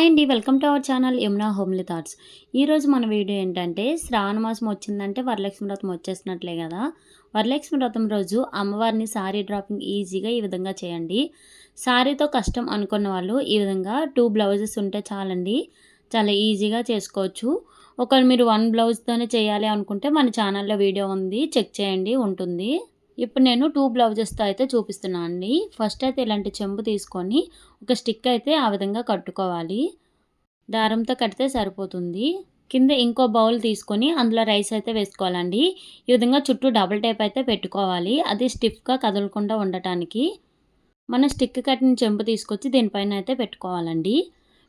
Hi అండి welcome to our channel Yamuna homely thoughts. ఈరోజు మన వీడియో ఏంటంటే శ్రావణ మాసం వచ్చిందంటే వరలక్ష్మి వ్రతం వచ్చేసినట్లే కదా. వరలక్ష్మి వ్రతం రోజు అమ్మవారిని శారీ డ్రాపింగ్ ఈజీగా ఈ విధంగా చేయండి. శారీతో కష్టం అనుకున్న వాళ్ళు ఈ విధంగా టూ బ్లౌజెస్ ఉంటే చాలండి చాలా ఈజీగా చేసుకోవచ్చు. ఒకవేళ మీరు వన్ బ్లౌజ్తోనే చేయాలి అనుకుంటే మన ఛానల్లో వీడియో ఉంది చెక్ చేయండి ఉంటుంది. ఇప్పుడు నేను టూ బ్లౌజెస్తో అయితే చూపిస్తున్నాను అండి. ఫస్ట్ అయితే ఇలాంటి చెంబు తీసుకొని ఒక స్టిక్ అయితే ఆ విధంగా కట్టుకోవాలి. దారంతో కడితే సరిపోతుంది. కింద ఇంకో బౌల్ తీసుకొని అందులో రైస్ అయితే వేసుకోవాలండి. ఈ విధంగా చుట్టూ డబుల్ టైప్ అయితే పెట్టుకోవాలి. అది స్టిఫ్గా కదలకుండా ఉండటానికి. మన స్టిక్ కట్టిన చెంపు తీసుకొచ్చి దీనిపైన అయితే పెట్టుకోవాలండి.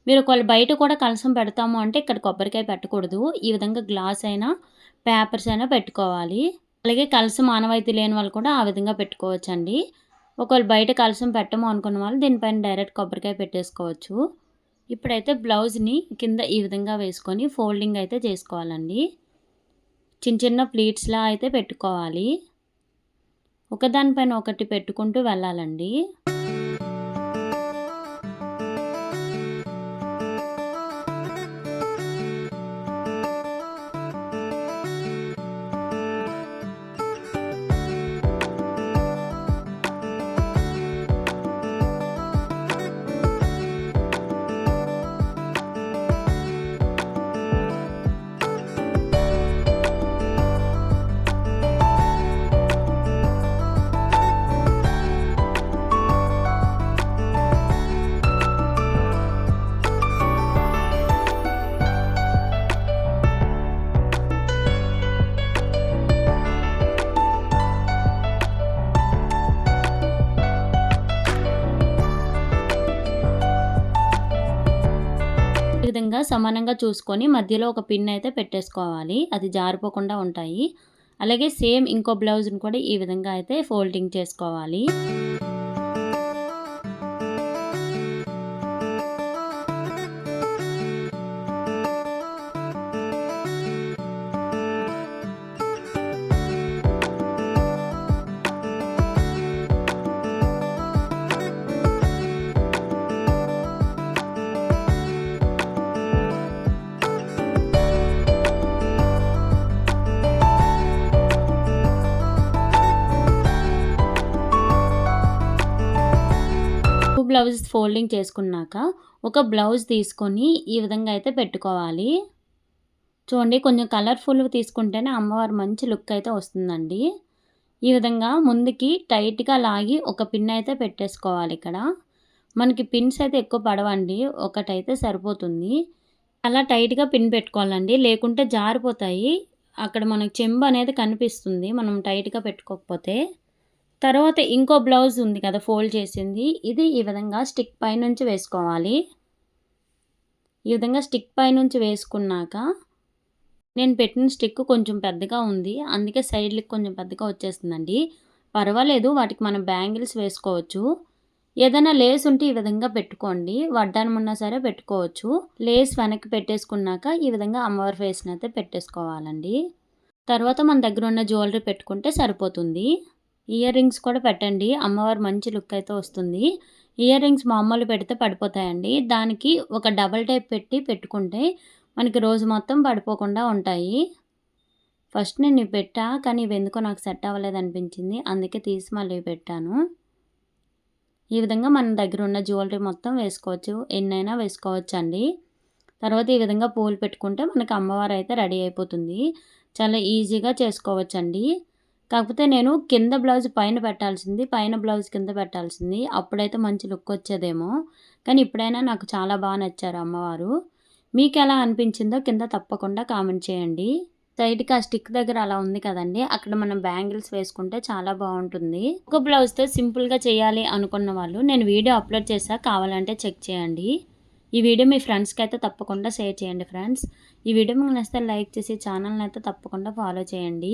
మీరు ఒకవేళ బయట కూడా కలసం పెడతాము అంటే ఇక్కడ కొబ్బరికాయ పెట్టకూడదు. ఈ విధంగా గ్లాస్ అయినా పేపర్స్ అయినా పెట్టుకోవాలి. అలాగే కలసం ఆనవాయితీ లేని వాళ్ళు కూడా ఆ విధంగా పెట్టుకోవచ్చండి. ఒకవేళ బయట కలసం పెట్టము అనుకున్న వాళ్ళు దీనిపైన డైరెక్ట్ కొబ్బరికాయ పెట్టేసుకోవచ్చు. ఇప్పుడైతే బ్లౌజ్ని కింద ఈ విధంగా వేసుకొని ఫోల్డింగ్ అయితే చేసుకోవాలండి. చిన్న చిన్న ప్లీట్స్లా అయితే పెట్టుకోవాలి. ఒకదానిపైన ఒకటి పెట్టుకుంటూ వెళ్ళాలండి. సమానంగా చూసుకొని మధ్యలో ఒక పిన్ అయితే పెట్టేసుకోవాలి. అది జారిపోకుండా ఉంటాయి. అలాగే సేమ్ ఇంకో బ్లౌజ్ని కూడా ఈ విధంగా అయితే ఫోల్డింగ్ చేసుకోవాలి. బ్లౌజ్ ఫోల్డింగ్ చేసుకున్నాక ఒక బ్లౌజ్ తీసుకొని ఈ విధంగా అయితే పెట్టుకోవాలి. చూడండి కొంచెం కలర్ఫుల్గా తీసుకుంటేనే అమ్మవారు మంచి లుక్ అయితే వస్తుందండి. ఈ విధంగా ముందుకి టైట్గా లాగి ఒక పిన్ అయితే పెట్టేసుకోవాలి ఇక్కడ. మనకి పిన్స్ అయితే ఎక్కువ పడవండి ఒకటైతే సరిపోతుంది. అలా టైట్గా పిన్ పెట్టుకోవాలండి లేకుంటే జారిపోతాయి. అక్కడ మనకు చెంబు అనేది కనిపిస్తుంది మనం టైట్గా పెట్టుకోకపోతే. తర్వాత ఇంకో బ్లౌజ్ ఉంది కదా ఫోల్డ్ చేసింది. ఇది ఈ విధంగా స్టిక్ పైనుంచి వేసుకోవాలి. ఈ విధంగా స్టిక్ పైనుంచి వేసుకున్నాక నేను పెట్టిన స్టిక్ కొంచెం పెద్దగా ఉంది. అందుకే సైడ్లకి కొంచెం పెద్దగా వచ్చేస్తుందండి. పర్వాలేదు వాటికి మనం బ్యాంగిల్స్ వేసుకోవచ్చు. ఏదైనా లేస్ ఉంటే ఈ విధంగా పెట్టుకోండి. వడ్డానం ఉన్నా సరే పెట్టుకోవచ్చు. లేస్ వెనక్కి పెట్టేసుకున్నాక ఈ విధంగా అమ్మవారి ఫేస్ని అయితే పెట్టేసుకోవాలండి. తర్వాత మన దగ్గర ఉన్న జ్యువెలరీ పెట్టుకుంటే సరిపోతుంది. ఇయర్ రింగ్స్ కూడా పెట్టండి. అమ్మవారు మంచి లుక్ అయితే వస్తుంది. ఇయర్ రింగ్స్ మామూలు పెడితే పడిపోతాయండి. దానికి ఒక డబల్ టైప్ పెట్టి పెట్టుకుంటే మనకి రోజు మొత్తం పడిపోకుండా ఉంటాయి. ఫస్ట్ నేను పెట్టా కానీ ఇవి ఎందుకో నాకు సెట్ అవ్వలేదు అనిపించింది. అందుకే తీసి మళ్ళీ పెట్టాను. ఈ విధంగా మన దగ్గర ఉన్న జ్యువెలరీ మొత్తం వేసుకోవచ్చు. ఎన్నైనా వేసుకోవచ్చు అండి తర్వాత ఈ విధంగా పూలు పెట్టుకుంటే మనకి అమ్మవారు అయితే రెడీ అయిపోతుంది. చాలా ఈజీగా చేసుకోవచ్చండి. కాకపోతే నేను కింద బ్లౌజ్ పైన పెట్టాల్సింది పైన బ్లౌజ్ కింద పెట్టాల్సింది. అప్పుడైతే మంచి లుక్ వచ్చేదేమో. కానీ ఇప్పుడైనా నాకు చాలా బాగా నచ్చారు అమ్మవారు. మీకు ఎలా అనిపించిందో కింద తప్పకుండా కామెంట్ చేయండి. సైడ్కి ఆ స్టిక్ దగ్గర అలా ఉంది కదండి అక్కడ మనం బ్యాంగిల్స్ వేసుకుంటే చాలా బాగుంటుంది. ఒక బ్లౌజ్తో సింపుల్గా చేయాలి అనుకున్న వాళ్ళు నేను వీడియో అప్లోడ్ చేసా కావాలంటే చెక్ చేయండి. ఈ వీడియో మీ ఫ్రెండ్స్కి అయితే తప్పకుండా షేర్ చేయండి ఫ్రెండ్స్. ఈ వీడియో మీకు నచ్చితే లైక్ చేసి ఛానల్ని అయితే తప్పకుండా ఫాలో చేయండి.